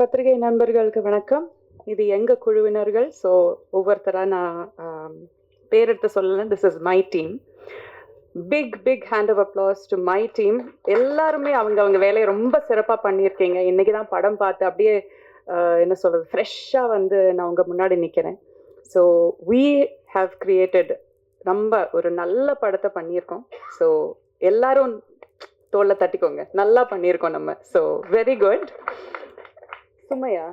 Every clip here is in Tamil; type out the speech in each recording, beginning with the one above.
பத்திரிகை நண்பர்களுக்கு வணக்கம். இது எங்க குழுவினர்கள்? ஸோ ஒவ்வொருத்தரா நான் பேரெடுத்து சொல்லலாம் this is my team big big hand of applause to my team எல்லாருமே அவங்க அவங்க வேலையை ரொம்ப சிறப்பாக பண்ணியிருக்கீங்க. இன்னைக்கு தான் படம் பார்த்து அப்படியே என்ன சொல்றது ஃப்ரெஷ்ஷாக வந்து நான் உங்க முன்னாடி நிற்கிறேன் ஸோ வி ஹாவ் கிரியேட்டட் ரொம்ப ஒரு நல்ல படத்தை பண்ணியிருக்கோம். ஸோ எல்லாரும் தோலை தட்டிக்கோங்க. நல்லா பண்ணியிருக்கோம் நம்ம. ஸோ வெரி குட் சுமையா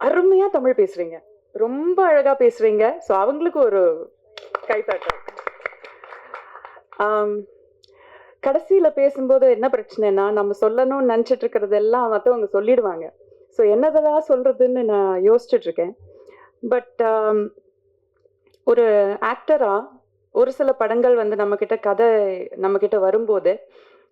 அருமையா தமிழ் பேசுறீங்க. ரொம்ப அழகா பேசுறீங்க. ஸோ அவங்களுக்கு ஒரு கைத்தாட்டம். கடைசியில பேசும்போது என்ன பிரச்சனைனா நம்ம சொல்லணும்னு நினைச்சிட்டு இருக்கிறதெல்லாம் மற்றவங்க சொல்லிடுவாங்க. ஸோ என்னதெல்லாம் சொல்றதுன்னு நான் யோசிச்சுட்டு இருக்கேன் பட் ஒரு ஆக்டரா ஒரு சில படங்கள் வந்து நம்ம கிட்ட கதை நம்ம கிட்ட வரும்போது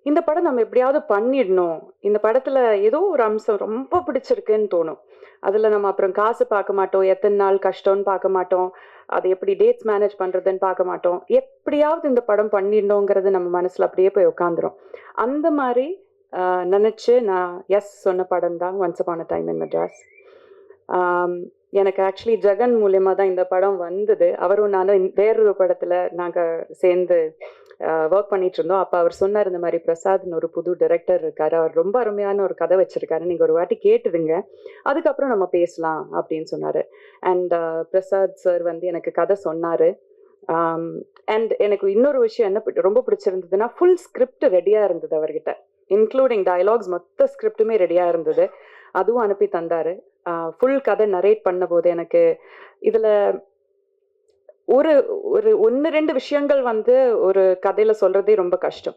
இந்த படம் நம்ம எப்படியாவது பண்ணிடணும். இந்த படத்துல ஏதோ ஒரு அம்சம் ரொம்ப பிடிச்சிருக்குன்னு தோணும். அதுல நம்ம அப்புறம் காசு பார்க்க மாட்டோம். எத்தனை நாள் கஷ்டம்னு பார்க்க மாட்டோம். அது எப்படி டேட்ஸ் மேனேஜ் பண்றதுன்னு பார்க்க மாட்டோம். எப்படியாவது இந்த படம் பண்ணிடணுங்கிறது நம்ம மனசுல அப்படியே போய் உட்காந்துரும். அந்த மாதிரி ஆஹ், நினைச்சு நான் எஸ் சொன்ன படம் தான் once upon a time in Madras எனக்கு ஆக்சுவலி ஜெகன் மூலியமா தான் இந்த படம் வந்தது. அவரும் நானும் வேறொரு படத்துல நாங்க சேர்ந்து ஒர்க் பண்ணிட்டு இருந்தோம் அப்போ அவர் சொன்னார் இந்த மாதிரி பிரசாத்னு ஒரு புது டைரக்டர் இருக்காரு. அவர் ரொம்ப அருமையான ஒரு கதை வச்சிருக்காரு. நீங்கள் ஒரு வாட்டி கேட்டுடுங்க. அதுக்கப்புறம் நம்ம பேசலாம் அப்படின்னு சொன்னார். அண்ட் பிரசாத் சார் வந்து எனக்கு கதை சொன்னார். அண்ட் எனக்கு இன்னொரு விஷயம் என்ன ரொம்ப பிடிச்சிருந்ததுன்னா ஃபுல் ஸ்கிரிப்ட் ரெடியாக இருந்தது அவர்கிட்ட. இன்க்ளூடிங் டயலாக்ஸ் மொத்த ஸ்கிரிப்டுமே ரெடியாக இருந்தது. அதுவும் அனுப்பி தந்தார். ஃபுல் கதை நரேட் பண்ணும்போது எனக்கு இதில் ஒரு ஒரு ஒன்று ரெண்டு விஷயங்கள் வந்து ஒரு கதையில சொல்றதே ரொம்ப கஷ்டம்.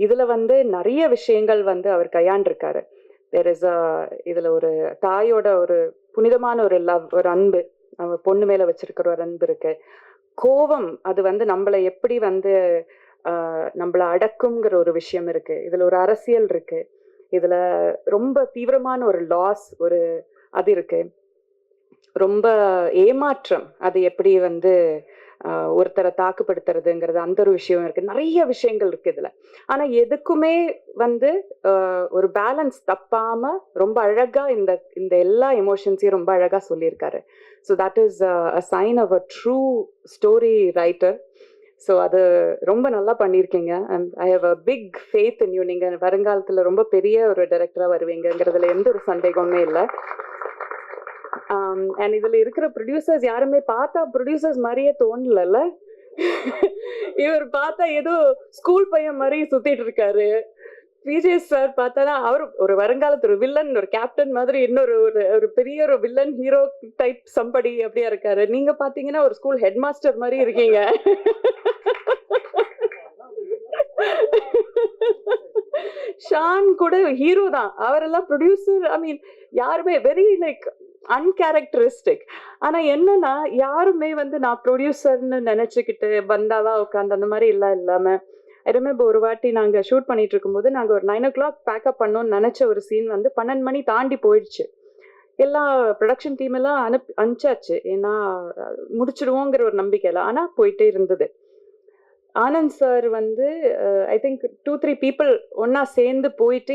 இதுல வந்து நிறைய விஷயங்கள் வந்து அவர் கையாண்டிருக்காரு. தேர் இஸ் இதுல ஒரு தாயோட ஒரு புனிதமான ஒரு லவ் ஒரு அன்பு நம்ம பொண்ணு மேல வச்சிருக்கிற ஒரு அன்பு இருக்கு. கோபம் அது வந்து நம்மளை எப்படி வந்து நம்மளை அடக்குங்கிற ஒரு விஷயம் இருக்கு. இதுல ஒரு அரசியல் இருக்கு. இதுல ரொம்ப தீவிரமான ஒரு லாஸ் ஒரு அது இருக்கு. ரொம்ப ஏமாற்றம். அது எப்படி வந்து ஒருத்தரை தாக்குப்படுத்துறதுங்கிறது அந்த ஒரு விஷயம் இருக்கு. நிறைய விஷயங்கள் இருக்கு இதுல. ஆனா எதுக்குமே வந்து ஒரு பேலன்ஸ் தப்பாம ரொம்ப அழகா இந்த இந்த எல்லா எமோஷன்ஸையும் ரொம்ப அழகா சொல்லியிருக்காரு. So that is a sign of a true story writer so அது ரொம்ப நல்லா பண்ணியிருக்கீங்க. And I have a big faith in you நீங்கள் வருங்காலத்தில் ரொம்ப பெரிய ஒரு டைரக்டராக வருவீங்கங்கிறதுல எந்த ஒரு சந்தேகமே இல்லை. Um, அண்ட் இதில் இருக்கிற ப்ரொடியூசர்ஸ் யாருமே பார்த்தா ப்ரொடியூசர்ஸ் மாதிரியே தோணலல்ல. இவர் பார்த்தா ஏதோ ஸ்கூல் பையன் மாதிரி சுத்திட்டு இருக்காரு. விஜய் சார் பார்த்தானா அவர் ஒரு வருங்காலத்து ஒரு வில்லன் ஒரு கேப்டன் மாதிரி இன்னொரு ஒரு ஒரு பெரிய ஒரு வில்லன் ஹீரோ டைப் சம்படி அப்படியா இருக்காரு. நீங்க பாத்தீங்கன்னா ஒரு ஸ்கூல் ஹெட் மாஸ்டர் மாதிரி இருக்கீங்க. ஷான் கூட ஹீரோ தான். அவரெல்லாம் ப்ரொடியூசர் ஐ மீன் யாருமே வெரி லைக் அன்கேரக்டரிஸ்டிக் ஆனா என்னன்னா யாருமே வந்து நான் ப்ரொடியூசர்னு நினைச்சுக்கிட்டு வந்தாவா உட்காந்து அந்த மாதிரி எல்லாம் இல்லாம. ஐ ரிமெம்பர் ஒரு வாட்டி நாங்க ஷூட் பண்ணிட்டு இருக்கும்போது நாங்க ஒரு நைன் ஓ கிளாக் பேக்கப் பண்ணோம்னு நினைச்ச ஒரு சீன் வந்து பன்னெண்டு மணி தாண்டி போயிடுச்சு. எல்லா ப்ரொடக்ஷன் டீம் எல்லாம் அனுப்பி அனுப்பிச்சாச்சு. ஏன்னா முடிச்சிடுவோங்கிற ஒரு நம்பிக்கையில ஆனா போயிட்டே இருந்தது. ஆனந்த் சார் வந்து I think two three people ஒன்னா சேர்ந்து போயிட்டு